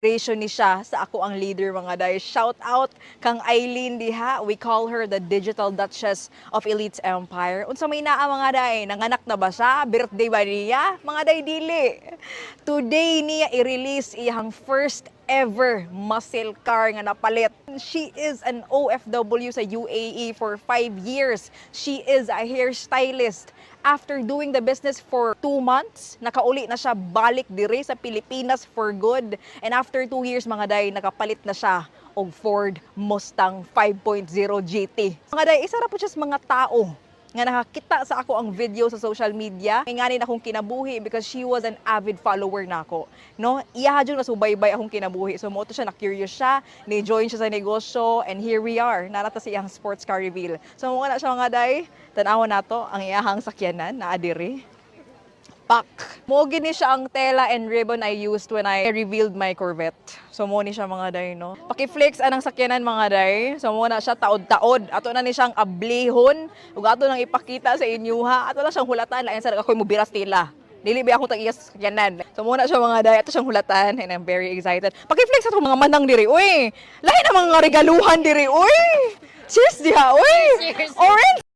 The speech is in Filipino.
inspiration ni siya sa ako ang leader mga day. Shout out kang Eileen diha. We call her the Digital Duchess of Elites Empire. Unsa may naa mga day, nanganak na ba siya? Birthday ba niya? Mga day dili. Today niya i-release iyang first ever muscle car nga napalit. She is an OFW sa UAE for 5 years. She is a hairstylist. After doing the business for 2 months, nakauli na siya balik dire sa Pilipinas for good. And after 2 years mga day, nakapalit na siya og Ford Mustang 5.0 GT. Mga day, isa ra po siya sa mga tao nga nakakita sa ako ang video sa social media. Kay ngani na akong kinabuhi because she was an avid follower nako no? Iya hadyon na subaybay akong kinabuhi. So mo siya na curious siya ni join siya sa negosyo and here we are. Narata sa iyang sports car reveal. So mo na siya mga day tan-awan nato ang iyahang sakyanan na adiri. Pak. Mo gini siya ang tela and ribbon I used when I revealed my Corvette. So mo ni siya mga day no. Paki-flex anang sakyanan mga day. So mo na siya taod-taod. Ato na ni siyang ablihon. Ug ato nang ipakita sa inyo ha. Ato na siyang hulatan lain sa ako mo biras tila. Dili ba akong tag-iyas sakyanan. So muna siya mga day. Ato siyang hulatan and I'm very excited. Paki-flex ato mga manang diri. Uy, lahi na mga regaluhan diri. Uy. Cheers diha. Uy. Cheers. Orange